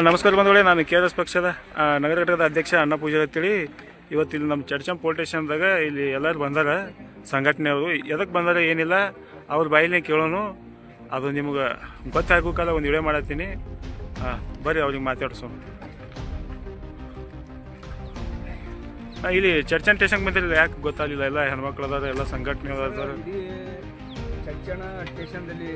ನಮಸ್ಕಾರ ಬಂಧುಗಳೇ ನಾನು ಕೆ ಎಸ್ ಪಕ್ಷದ ನಗರ ಘಟಕದ ಅಧ್ಯಕ್ಷ ಅಣ್ಣ ಪೂಜಾರಿ ಅಂತೇಳಿ ಇವತ್ತು ಇಲ್ಲಿ ನಮ್ಮ ಚರ್ಚಂ ಪೋಲ್ ಸ್ಟೇಷನ್ದಾಗ ಇಲ್ಲಿ ಎಲ್ಲರೂ ಬಂದಾರ ಸಂಘಟನೆಯವರು. ಎದಕ್ಕೆ ಬಂದಾರ ಏನಿಲ್ಲ ಅವ್ರ ಬಾಯಿನೇ ಕೇಳೋನು. ಅದು ನಿಮ್ಗೆ ಗೊತ್ತಾಗೋಕಲ್ಲ ಒಂದು ವಿಡಿಯೋ ಮಾಡತ್ತೀನಿ. ಬರ್ರಿ ಅವ್ರಿಗೆ ಮಾತಾಡ್ಸೋಣ. ಆ, ಇಲ್ಲಿ ಚರ್ಚನ್ ಸ್ಟೇಷನ್ಗೆ ಬಂದಿರಲಿಲ್ಲ ಯಾಕೆ ಗೊತ್ತಾಗಲಿಲ್ಲ? ಎಲ್ಲ ಹೆಣ್ಮಕ್ಳು ಎಲ್ಲ ಸಂಘಟನೆ ಅದಾರ. ಚರ್ಚನ ಸ್ಟೇಷನ್ದಲ್ಲಿ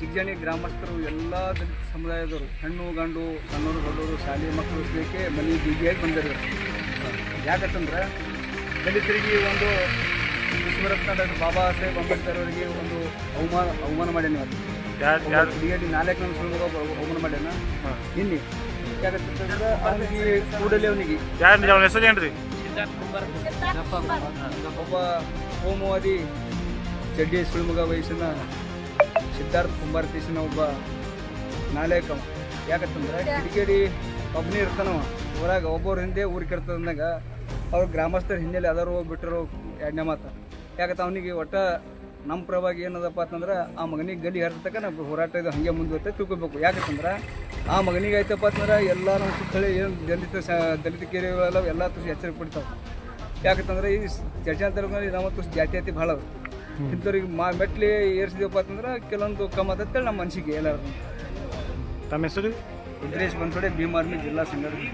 ಜಿಗ್ಜಾಣಿ ಗ್ರಾಮಸ್ಥರು ಎಲ್ಲ ದಲಿತ ಸಮುದಾಯದವರು ಹೆಣ್ಣು ಗಂಡು ಸಣ್ಣವರು ದೊಡ್ಡವರು ಶಾಲೆ ಮಕ್ಕಳು ಬೇಕೆ ಮನೆ ಬೀದಿಯಾಗಿ ಬಂದಿದ್ದಾರೆ. ಯಾಕಂತಂದ್ರೆ ದಲಿತರಿಗೆ ಒಂದು ವಿಶ್ವರತ್ನ ಡಾಕ್ಟರ್ ಬಾಬಾ ಸಾಹೇಬ್ ಅಂಬೇಡ್ಕರ್ ಅವರಿಗೆ ಒಂದು ಅವಮಾನ ಅವಮಾನ ಮಾಡ್ಯಾನ ಇವತ್ತು ನಾಲ್ಕು ನಮ್ಮ ಸುಳ್ಳು ಅವಮಾನ ಮಾಡ್ಯಾನ. ಇಲ್ಲಿ ನಿನ್ನೆ ಯಾಕಂತಂದ್ರೆ ಅವನಿಗೆ ಕೂಡಲೇ ಅವನಿಗೆ ಹೆಸರು ಒಬ್ಬ ಹೋಮವಾದಿ ಚಡ್ಡಿ ಸುಳ್ಮುಗ ವಯಸ್ಸಿನ ಸಿದ್ಧಾರ್ಥ ಕುಂಬಾರ ತೀಸಿನ ಒಬ್ಬ ನಾಲೇಕ ಅವ. ಯಾಕಂತಂದ್ರೆ ಕಿಡಿಗೇಡಿ ಒಬ್ಬನೇ ಇರ್ತಾನವ. ಊರಾಗ ಒಬ್ಬವ್ರ ಹಿಂದೆ ಊರಿಗೆ ಇರ್ತದಂದಾಗ ಅವ್ರ ಗ್ರಾಮಸ್ಥರ ಹಿನ್ನೆಲೆ ಅದಾರು ಬಿಟ್ಟರು ಎರಡನೇ ಮಾತ. ಯಾಕಂತ ಅವನಿಗೆ ಒಟ್ಟ ನಮ್ಮ ಪ್ರಭಾಗ ಏನದಪ್ಪ ಅಂತಂದ್ರೆ ಆ ಮಗನಿಗೆ ಗಲಿ ಹರಿತಕ್ಕ ನಾವು ಹೋರಾಟ ಇದು ಹಾಗೆ ಮುಂದುವತ್ತೆ ತಿಳ್ಕೊಬೇಕು. ಯಾಕಂತಂದ್ರೆ ಆ ಮಗನಿಗೆ ಆಯ್ತಪ್ಪ ಅಂತಂದ್ರೆ ಎಲ್ಲ ನಮ್ಮ ಸುತ್ತಳಿ ಏನು ದಲಿತ ಸ ದಲಿತ ಕೇರಿಗಳೆಲ್ಲ ಎಲ್ಲ ತುಸಿ ಎಚ್ಚರಿಕೆ ಪಡಿತಾವೆ ಯಾಕಂತಂದ್ರೆ ಈ ಚರ್ಚಾ ತಾಲೂಕಿನಲ್ಲಿ ನಮ್ಮ ತುಸು ಜಾತ್ಯಾತಿ ಭಾಳ ಇಂಥವ್ರಿಗೆ ಮಾ ಮೆಟ್ಲಿ ಏರ್ಸಿದೇವಪ್ಪ ಅಂತಂದ್ರೆ ಕೆಲವೊಂದು ಕಮ್ಮ ಅಂತೇಳಿ ನಮ್ಮ ಮನಸ್ಸಿಗೆ ಎಲ್ಲರೂ ತಮ್ಮ ಹೆಸರು? ರುದ್ರೇಶ್ ಬಂದ್ಸೋಡೆ ಭೀಮಾರ್ಮಿ ಜಿಲ್ಲಾ ಸಂಘಟನೆ.